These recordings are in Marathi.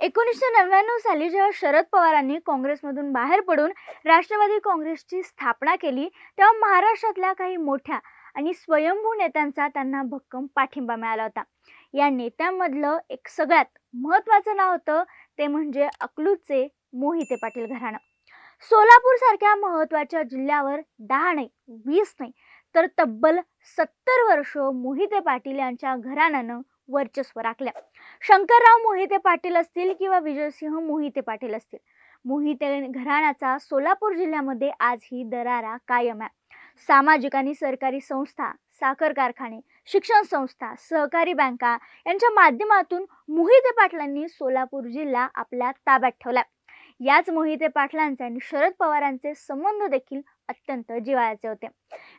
एकोणीसशे नव्याण्णव साली जेव्हा शरद पवारांनी काँग्रेसमधून बाहेर पडून राष्ट्रवादी काँग्रेसची स्थापना केली तेव्हा महाराष्ट्रातल्या काही मोठ्या आणि स्वयंभू नेत्यांचा त्यांना भक्कम पाठिंबा मिळाला होता. या नेत्यांमधलं एक सगळ्यात महत्त्वाचं नाव होतं ते म्हणजे अकलूजचे मोहिते पाटील घराणं. सोलापूरसारख्या महत्त्वाच्या जिल्ह्यावर दहा नाही वीस नाही तर तब्बल सत्तर वर्ष मोहिते पाटील यांच्या घराण्यानं वर्चस्व राखल्या. शंकरराव मोहिते पाटील असतील किंवा विजयसिंह मोहिते पाटील असतील मोहिते घराण्याचा सोलापूर जिल्ह्यामध्ये आजही दरारा कायम आहे. सामाजिक आणि सरकारी संस्था साखर कारखाने शिक्षण संस्था सहकारी बँका यांच्या माध्यमातून मोहिते पाटलांनी सोलापूर जिल्हा आपल्या ताब्यात ठेवला याच मोहिते पाटलांचे आणि शरद पवारांचे संबंध देखील अत्यंत जिवाळ्याचे होते.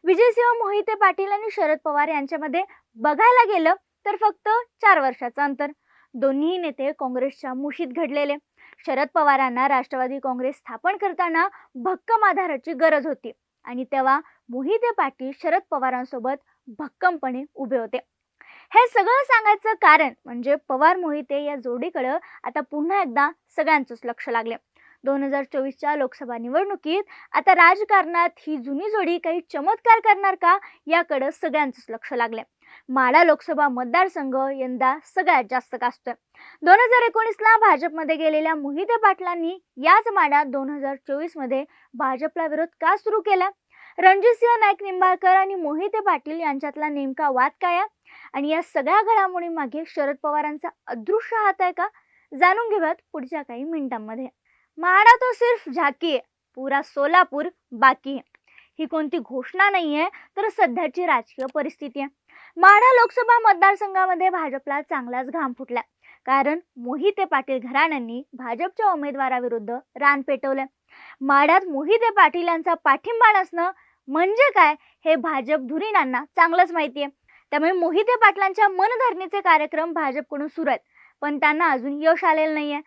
विजयसिंह मोहिते पाटील आणि शरद पवार यांच्यामध्ये बघायला गेलं तर फक्त चार वर्षाचं अंतर. दोन्ही नेते काँग्रेसच्या मुशीत घडलेले. शरद पवारांना राष्ट्रवादी काँग्रेस स्थापन करताना भक्कम आधाराची गरज होती. आणि तेव्हा मोहिते पाटील शरद पवारांसोबत भक्कमपणे उभे होते. हे सगळं सांगायचं कारण म्हणजे पवार मोहिते या जोडीकडं आता पुन्हा एकदा सगळ्यांचंच लक्ष लागले. दोन हजार चोवीसच्या लोकसभा निवडणुकीत आता राजकारणात ही जुनी जोडी काही चमत्कार करणार का? याकडं सगळ्यांचंच लक्ष लागले. माडा लोकसभा मतदारसंघ यंदा सगळ्यात जास्त गाजतोय. दोन हजार एकोणीसला भाजपमध्ये गेलेल्या मोहिते पाटलांनी याच माडा दोन हजार चोवीसमध्ये भाजपला विरोध का सुरू केला? रणजितसिंह नाईक निंबाळकर आणि मोहिते पाटील यांच्यातला नेमका वाद काय आणि या सगळ्या घडामोडींमागे शरद पवारांचा अदृश्य हात आहे का? जाणून घेऊयात पुढच्या काही मिनिटांमध्ये. माडा तो सिर्फ झाकी आहे. पुरा सोलापूर बाकी आहे. ही कोणती घोषणा नाहीये तर सध्याची राजकीय परिस्थिती आहे. माढा लोकसभा मतदारसंघामध्ये भाजपला चांगलाच घाम फुटला. कारण मोहिते पाटील घराण्यांनी भाजपच्या उमेदवाराविरुद्ध रान पेटवलं. माढ्यात मोहिते पाटील यांचा पाठिंबा नसणं म्हणजे काय हे भाजप धुरीणांना चांगलंच माहिती आहे त्यामुळे मोहिते पाटलांच्या मनधरणीचे कार्यक्रम भाजपकडून सुरू आहेत. पण त्यांना अजून यश आलेलं नाहीये.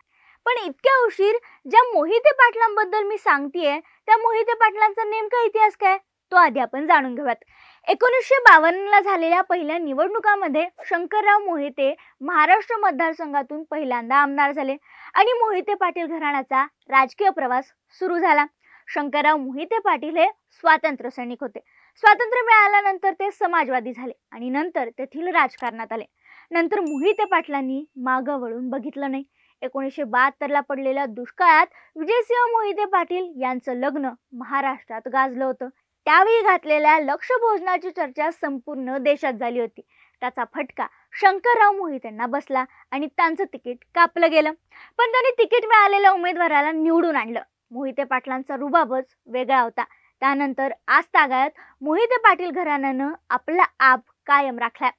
पण इतक्या उशीर ज्या मोहिते पाटलांबद्दल मी सांगतेय त्या मोहिते पाटलांचा नेमका इतिहास काय? तो आधी आपण जाणून घेऊयात. एकोणीसशे बावन्नला झालेल्या पहिल्या निवडणुकामध्ये शंकरराव मोहिते महाराष्ट्र मतदारसंघातून पहिल्यांदा आमदार झाले आणि मोहिते पाटील घराण्याचा राजकीय प्रवास सुरू झाला. शंकरराव मोहिते पाटील हे स्वातंत्र्य सैनिक होते. स्वातंत्र्य मिळाल्यानंतर ते समाजवादी झाले आणि नंतर तेथील राजकारणात आले. नंतर मोहिते पाटलांनी मागं वळून बघितलं नाही. एकोणीसशे बहात्तरला पडलेल्या दुष्काळात विजयसिंह मोहिते पाटील यांचं लग्न महाराष्ट्रात गाजलं होतं. त्यावेळी घातलेल्या लक्ष भोजनाची चर्चा संपूर्ण देशात झाली होती. त्याचा फटका शंकरराव मोहितेंना बसला आणि त्यांचं तिकीट कापलं गेलं. पण त्यांनी तिकीट मिळालेल्या उमेदवाराला निवडून आणलं. मोहिते पाटलांचा रुबाबच वेगळा होता. त्यानंतर आज तागायत मोहिते पाटील घराण्यानं आपला आप कायम राखलाय.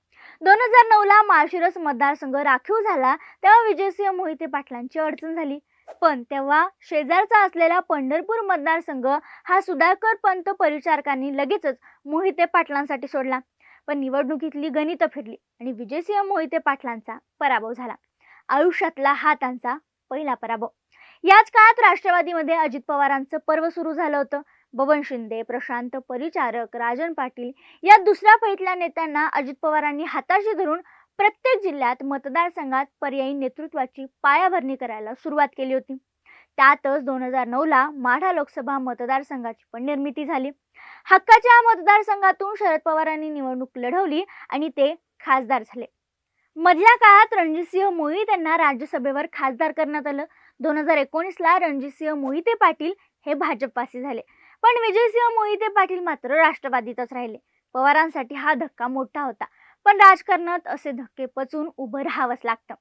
दोन हजार नऊला माळशिरस मतदारसंघ राखीव झाला तेव्हा विजयसिंह मोहिते पाटलांची अडचण झाली. पण तेव्हा शेजारचा असलेला पंढरपूर मतदारसंघ हा सुधाकर पंत परिचारकांनी लगेचच मोहिते पाटलांसाठी सोडला. पण निवडणुकीतली गणितं फिरली आणि विजयसिंह मोहिते पाटलांचा पराभव झाला. आयुष्यातला हा त्यांचा पहिला पराभव. याच काळात राष्ट्रवादीमध्ये अजित पवारांचं पर्व सुरू झालं होतं. बबन शिंदे प्रशांत परिचारक राजन पाटील या दुसऱ्या फैतल्या नेत्यांना अजित पवारांनी हाताशी धरून प्रत्येक जिल्ह्यात मतदारसंघात पर्यायी नेतृत्वाची पायाभरणी करायला सुरुवात केली होती. त्यातच दोन हजार नऊला माढा लोकसभा मतदारसंघाची पण निर्मिती झाली. हक्काच्या मतदारसंघातून शरद पवारांनी निवडणूक लढवली आणि ते खासदार झाले. मधल्या काळात रणजितसिंह मोहित यांना राज्यसभेवर खासदार करण्यात आलं. दोन हजार एकोणीसला रणजितसिंह मोहिते पाटील हे भाजपवासी झाले. पण विजयसिंह मोहिते पाटील मात्र राष्ट्रवादीतच राहिले. पवारांसाठी हा धक्का मोठा होता. पण राजकारणात असे धक्के पचून उभं राहावंच लागतं.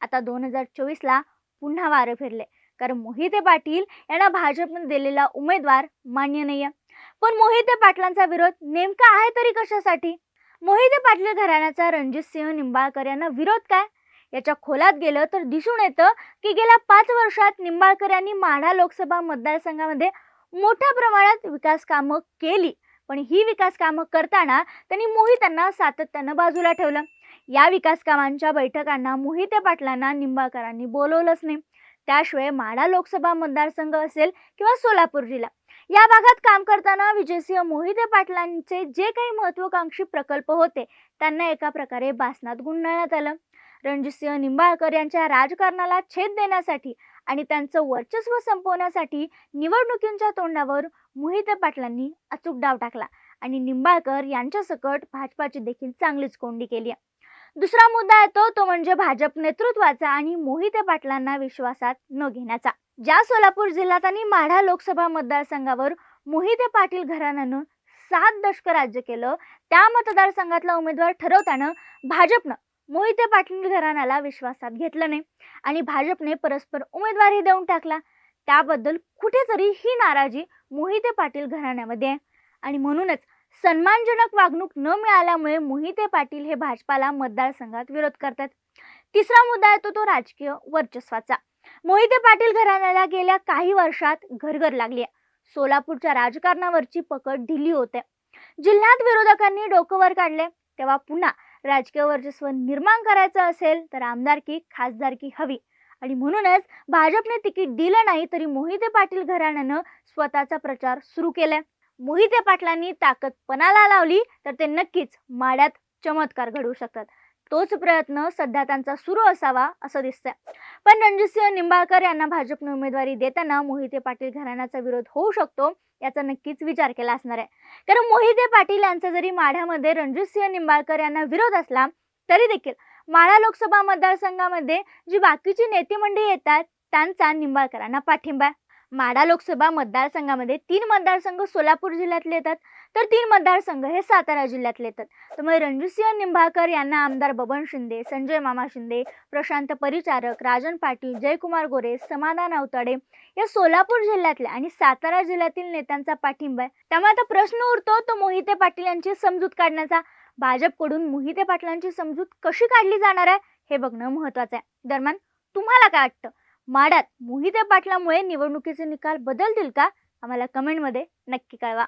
आता दोन हजार चोवीसला पुन्हा वारं फिरले. कारण मोहिते पाटील यांना भाजपने दिलेला उमेदवार मान्य नाहीये. पण मोहिते पाटलांचा विरोध नेमका आहे तरी कशासाठी? मोहिते पाटील घराण्याचा रणजितसिंह निंबाळकर यांना विरोध काय? याच्या खोलात गेलं तर दिसून येतं की गेल्या पाच वर्षात निंबाळकर यांनी माढा लोकसभा मतदारसंघामध्ये मोठ्या प्रमाणात विकास कामं केली. पण ही विकास कामं करताना त्यांनी मोहितांना सातत्यानं बाजूला ठेवलं. या विकास कामांच्या बैठकांना मोहिते पाटलांना निंबाळकरांनी बोलवलंच नाही. त्याशिवाय माडा लोकसभा मतदारसंघ असेल किंवा सोलापूर जिल्हा या भागात काम करताना विजयसिंह मोहिते पाटलांचे जे काही महत्वाकांक्षी प्रकल्प होते त्यांना एका प्रकारे बासनात गुंडाळण्यात आलं. रणजितसिंह निंबाळकर यांच्या राजकारणाला छेद देण्यासाठी आणि त्यांचं वर्चस्व संपवण्यासाठी निवडणुकींच्या तोंडावर मोहिते पाटलांनी अचूक डाव टाकला आणि निंबाळकर यांच्या सकट भाजपाची देखील चांगलीच कोंडी केली. आहे दुसरा मुद्दा येतो तो म्हणजे भाजप नेतृत्वाचा आणि मोहिते पाटलांना विश्वासात न घेण्याचा. ज्या सोलापूर जिल्ह्यात आणि माढा लोकसभा मतदारसंघावर मोहिते पाटील घराण्यानं सात दशक राज्य केलं त्या मतदारसंघातला उमेदवार ठरवताना भाजपनं मोहिते पाटील घराण्याला विश्वासात घेतलं नाही आणि भाजपने परस्पर उमेदवारही देऊन टाकला. त्याबद्दल कुठेतरी ही नाराजी मोहिते पाटील घराण्यामध्ये आहे. आणि म्हणूनच सन्मानजनक वागणूक न मिळाल्यामुळे मोहिते पाटील हे भाजपाला मतदारसंघात विरोध करतात. तिसरा मुद्दा येतो तो राजकीय वर्चस्वाचा. मोहिते पाटील घराण्याला गेल्या काही वर्षात घरघर लागली आहे. सोलापूरच्या राजकारणावरची पकड ढिली होते. जिल्ह्यात विरोधकांनी डोकं वर काढले. तेव्हा पुन्हा राजकीय वर्चस्व निर्माण करायचं असेल तर आमदारकी खासदारकी हवी. आणि म्हणूनच भाजपने तिकीट दिलं नाही तरी मोहिते पाटील घराण्यानं स्वतःचा प्रचार सुरू केलाय. मोहिते पाटलांनी ताकद पणाला लावली तर ते नक्कीच माड्यात चमत्कार घडवू शकतात. तोच प्रयत्न सध्या त्यांचा सुरू असावा असं दिसतंय. पण रणजितसिंह निंबाळकर यांना भाजपने उमेदवारी देताना मोहिते पाटील घराण्याचा विरोध होऊ शकतो याचा नक्कीच विचार केला असणार आहे. कारण मोहिते पाटील यांचा जरी माढ्यामध्ये रणजितसिंह निंबाळकर यांना विरोध असला तरी देखील माढा लोकसभा मतदारसंघामध्ये जी बाकीची नेते मंडळी येतात त्यांचा निंबाळकरांना पाठिंबा. आहे माढा लोकसभा मतदारसंघामध्ये तीन मतदारसंघ सोलापूर जिल्ह्यातले येतात तर तीन मतदारसंघ हे सातारा जिल्ह्यातले येतात. त्यामुळे रणजितसिंह निंबाळकर यांना आमदार बबन शिंदे संजय मामा शिंदे प्रशांत परिचारक राजन पाटील जयकुमार गोरे समाधान अवताडे या सोलापूर जिल्ह्यातल्या आणि सातारा जिल्ह्यातील नेत्यांचा पाठिंबा आहे. त्यामुळे आता प्रश्न उरतो तो मोहिते पाटील यांची समजूत काढण्याचा भाजपकडून मोहिते पाटलांची समजूत कशी काढली जाणार आहे हे बघणं महत्वाचं आहे. दरम्यान तुम्हाला काय वाटतं? माडात मोहिते पाटलामुळे निवडणुकीचे निकाल बदलतील का? आम्हाला कमेंटमध्ये नक्की कळवा.